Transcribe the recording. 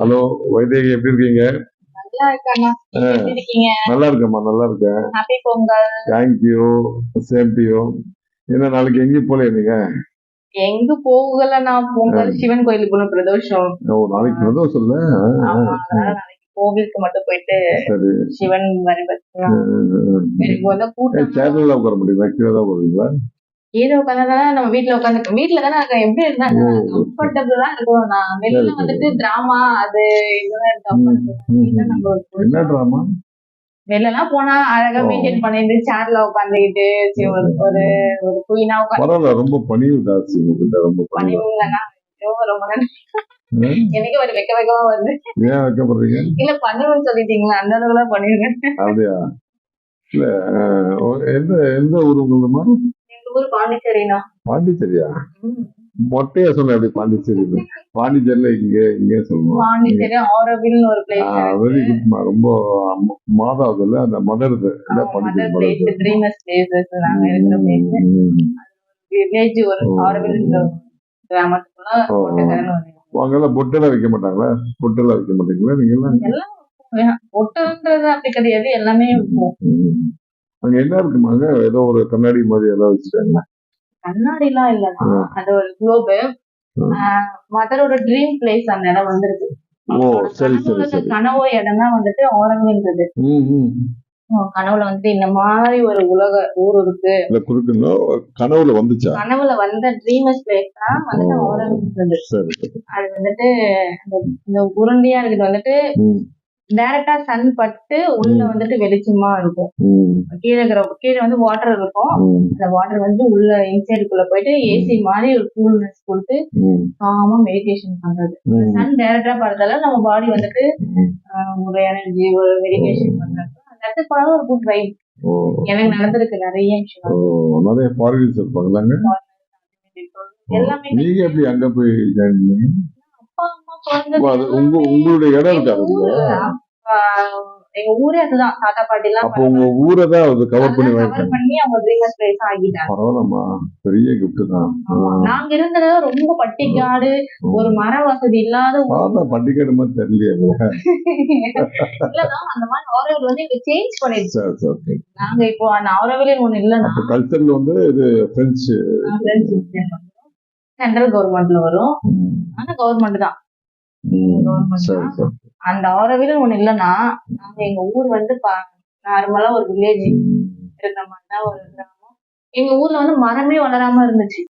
Hello Vaidehi எப்படி இருக்கீங்க? நல்லா இருக்கேம்மா. நல்லா இருக்கேன். தேங்க்யூ சேம் டு என்ன நாளைக்கு எங்கேயும் போல நீங்க? எங்க போகலண்ணா பொங்கல் சிவன் கோயிலுக்கு போன பிரதோஷம். ஓ நாளைக்கு பிரதோஷம் நாளைக்கு கோவிலுக்கு மட்டும் போயிட்டு சிவன் கூட்டம் சேர்ல உட்கார முடியுங்களா கீழே தான் போறீங்களா கீழே உட்காந்துதான் நம்ம வீட்டுல உட்காந்து வீட்டுல தானே இருக்கேன் எப்படி இருந்தாங்க ஓ. கம்ஃபர்டபுளா இருக்கும் நான் வெளியில. வந்துட்டு டிராமா அது வெளில எல்லாம் போனா அழகா. மெயின்டைன் பண்ணிட்டு சேர்ல உட்காந்துக்கிட்டு ஒரு ஒரு ஒரு குயினா உட்காந்து ரொம்ப பணிவு ஜாஸ்தி ரொம்ப பணிவு? பண்ணுவீங்களா ரொம்ப நன்றி? எனக்கு ஒரு வெக்க வெக்கமா வருது. ஏன் வைக்கப்படுறீங்க? இல்ல பண்ணுவேன்னு சொல்லிட்டீங்களா? அந்த அளவுல பண்ணிருக்கேன் அப்படியா? இல்ல எந்த எந்த ஊர் உங்களுமா எங்க ஊர் பாண்டிச்சேரினா? பாண்டிச்சேரியா? மொட்டையா சொன்ன அப்படி பாண்டிச்சேரி பாண்டிச்சேரியில இங்க இங்க சொல்லணும் பாண்டிச்சேரி ஆரோவில் ஒரு பிளேஸ் வெரி குட்மா ரொம்ப அம்ம- மாதாவுதுல அந்த mother mother place dreams places நாங்க இருக்கிற பிளேஸ் ஒரு. ஆரோவில் கிராமத்துக்குள்ள ஓ. கோட்டைக்கரன் ஒரு அங்கெல்லாம் பொட்டெல்லாம் வைக்க மாட்டாங்களா? பொட்டெல்லாம் வைக்க மாட்டீங்களா நீங்க எல்லாம் ஒட்டுன்றது அப்படி கிடையாது. எல்லாமே ம். அங்க என்ன இருக்குமாங்க? ஏதோ ஒரு கண்ணாடி மாதிரி ஏதாவது வச்சுட்டாங்களா. கண்ணாடி எல்லாம் இல்லைன்னா ஆ. அது ஒரு குளோபு. மதரோட ட்ரீம் பிளேஸ் அந்த இடம் வந்திருக்கு. கனவு இடம் தான் வந்துட்டு ம் கனவுல வந்துட்டு இந்த மாதிரி ஒரு உலக ஊர் இருக்கு. இல்ல குறுக்குன்னா கனவுல வந்துச்சா? கனவுல வந்த ட்ரீமஸ் பிளேஸ் தான் வந்துட்டு ஓ. ஆரம்பிச்சது சரி சரி. அது வந்துட்டு அந்த இந்த உருண்டையா இருக்குது வந்துட்டு. டைரக்டா சன் பட்டு உள்ள. வந்துட்டு வெளிச்சமா இருக்கும். கீழே இருக்கிற கீழே வந்து வாட்டர் இருக்கும். அந்த வாட்டர் வந்து உள்ள இன்சைடுக்குள்ள போயிட்டு ஏசி மாதிரி ஒரு கூல்னஸ் கொடுத்து காமா மெடிடேஷன் பண்றது. சன் டைரக்டா படுறதால நம்ம பாடி வந்துட்டு ஒரு எனர்ஜி ஒரு மெடிடேஷன் பண்றது. அந்த இடத்துக்கு போனாலும் ஒரு குட் வைப் எனக்கு நடந்திருக்கு நிறைய விஷயம் நிறைய ஃபாரினர்ஸ் இருப்பாங்களாங்க எல்லாமே நீங்க எப்படி அங்க போய் join பண்ணீங்க? உங்களுடைய இடம் இருக்காது எங்க ஊரே அதுதான். தாத்தா பாட்டி எல்லாம் அப்போ உங்க ஊரை தான் அது கவர் பண்ணி கவர் பண்ணி அவங்க ட்ரீமர்ஸ் பிளேஸ் ஆகிட்டாங்க பரவாயில்லம்மா. பெரிய gift தான். நாங்க இருந்தது ரொம்ப பட்டிக்காடு ஒரு மர வசதி இல்லாத ஊர். பண்டிகை மாதிரி தெரியலையே இல்லதான் அந்த மாதிரி ஆரோவில் வந்து எங்க சேஞ்ச் பண்ணிடுச்சு. நாங்க இப்போ அந்த ஆரோவிலே ஒண்ணு அப்போ கல்ச்சர்ல வந்து இது பிரெஞ்சு சென்ட்ரல் கவர்மெண்ட்ல வரும். ஆனா கவர்மெண்ட் தான். அந்த ஆரோவில் ஒண்ணு இல்லைன்னா நாங்க எங்க ஊர் வந்து நார்மலா ஒரு வில்லேஜ் இருக்கிற மாதிரி தான் ஒரு கிராமம். எங்க ஊர்ல வந்து மரமே வளராம இருந்துச்சு.